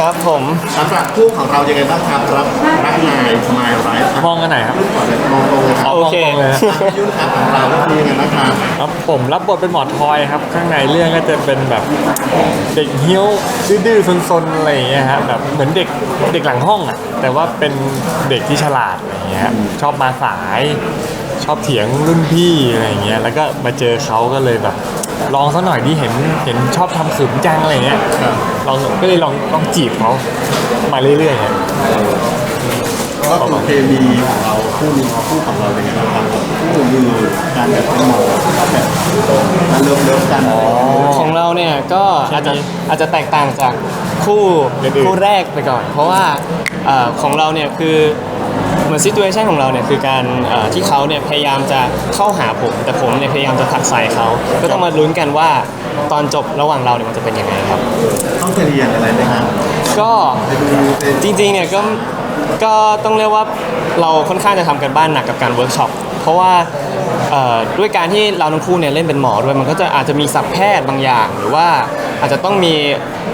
ครับผมสำหรับคู่ของเรายังไงบ้างครับรับรักนายสมายไรฟ์มองกันไหนครับก่อนเลยมองตรงเลยครับโอเคมองตรงเลยนะยุ่นครับของเราเรื่องนี้ยังไงบ้างครับครับผมรับบทเป็นหมอทอยครับ ข้างในเรื่องก็จะเป็นแบบเด็กเฮี้ยวดื้อๆซนๆอะไรอย่างเงี้ยฮะแบบเหมือนเด็กเด็กหลังห้องอะแต่ว่าเป็นเด็กที่ฉลาดอะไรอย่างเงี้ยชอบมาสาย ชอบเถียงรุ่นพี่อะไรอย่างเงี้ยแล้วก็มาเจอเขาก็เลยแบบ ลองซะหน่อยที่เห็นเห็นชอบทำขืนจังอะไรเงี้ยลองก็เลยลองลองจีบเขามาเรื่อยๆฮะก็คือเคมีของเราคู่นี้คู่ของเราเป็นยังไงบ้างครับคู่มือการแบบเป็นหมอแบบการเริ่มเริ่มกันอะไรอย่างเงี้ย ของเราเนี่ยก็อาจจะอาจจะแตกต่างจากคู่คู่แรกไปก่อน เพราะว่าเอ่อของเราเนี่ยคือเหมือน ซิ t u เ t ชันของเราเนี่ยคือการเอ่อที่เขาเนี่ยพยายามจะเข้าหาผม แต่ผมเนี่ยพยายามจะผลักใส่เขา ก็ต้องมาลุ้นกันว่าตอนจบระหว่างเราเนี่ยมันจะเป็นยังไงครับ ต้องไปเรียนอะไรไหมครับก็ไปดูเป็นจริงๆเนี่ยก็ก็ต้องเรียกว่าเราค่อนข้างจะทำกันบ้านหนักกับการเวิร์กช็อปเพราะว่าเอ่อด้วยการที่เราทั้งคู่เนี่ยเล่นเป็นหมอด้วยมันก็จะอาจจะมีศัพท์แพทย์บางอย่าง หรือว่าอาจจะต้องมี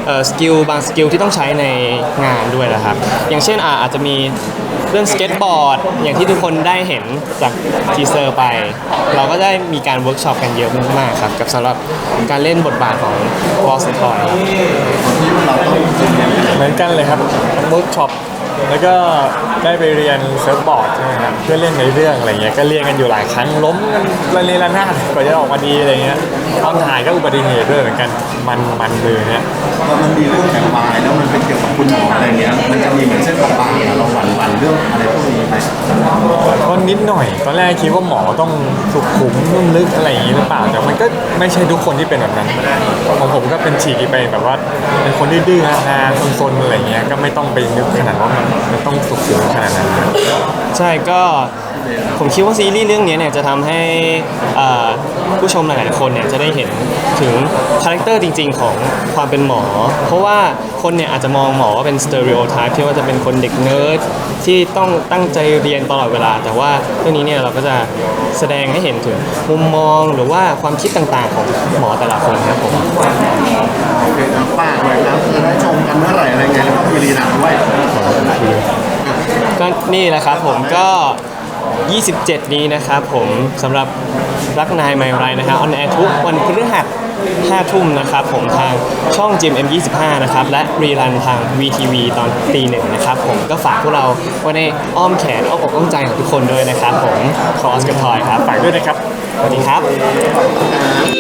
เอ่อสกิลบางสกิลที่ต้องใช้ในงานด้วยนะครับอย่างเช่นอะอาจจะมี เรื่องสเก็ตบอร์ด อย่างที่ทุกคนได้เห็นจากทีเซอร์ไป เราก็ได้มีการเวิร์กช็อปกันเยอะมากๆครับ กับสำหรับการเล่นบทบาทของวอลสทอยที่เราต้องเรียนอะไรเหมือนกันเลยครับเวิร์กช็อป แล้วก็ได้ไปเรียนเซิร์ฟบอร์ดใช่ไหมครับเพื่อเล่นในเรื่องอะไรเงี้ยก็เรียนกันอยู่หลายครั้งล้มกันระเนระนาดกว่าจะออกมาดีอะไรเงี้ยตอนถ่ายก็อุบัติเหตุด้วยเหมือนกันมันมันเลยเนี่ยมันมีเรื่องแบบบายแล้วมันเป็นเกี่ยวกับคุณหมออะไรเงี้ยมันจะมีเหมือนเส้นบางๆเราหวั่นหวั่นๆเรื่องอะไรพวกนี้ไหม ก็ นิดหน่อย ตอนแรกคิดว่าหมอต้องสุขุมนุ่มลึกอะไรอย่างนี้หรือเปล่า แต่มันก็ไม่ใช่ทุกคนที่เป็นแบบนั้น ของผมก็เป็นฉีกไปแบบว่า เป็นคนดื้อฮาๆซนๆอะไรเงี้ย ก็ไม่ต้องไปนึกขนาดว่ามันต้องสุขุมขนาดนั้น ใช่ก็ผมคิดว่าซีรีส์เรื่องนี้เนี่ยจะทำให้เอ่อผู้ชมหลายๆคนเนี่ยจะได้เห็นถึงคาแรคเตอร์จริง ๆ ของความเป็นหมอ เพราะว่าคนเนี่ยอาจจะมองหมอว่าเป็นสเตอริโอไทป์ที่ว่าจะเป็นคนเด็กเนิร์ดที่ต้องตั้งใจเรียนตลอดเวลา แต่ว่าเรื่องนี้เนี่ยเราก็จะแสดงให้เห็นถึงมุมมองหรือว่าความคิดต่างๆ ของหมอแต่ละคนครับผมโอเคครับฝากหน่อยครับจะได้ชมกันเมื่อไหร่อะไรไงแล้วก็มีรีลันด้วย็นี่แหละครับผมก็ 27 นี้นะครับผมสำหรับรักนายไมไรนะครับออนแอร์ทุกวันพฤหัส5ทุ่มนะครับผมทางช่อง GMM25 นะครับ และรีรันทาง VTV ตอนตีหนึ่งนะครับผมก็ฝากพวกเราไว้ในอ้อมแขนอ้อมอกอ้อมใจของทุกคนด้วยนะครับผมคอสกับทอยครับ ฝากด้วยนะครับ สวัสดีครับ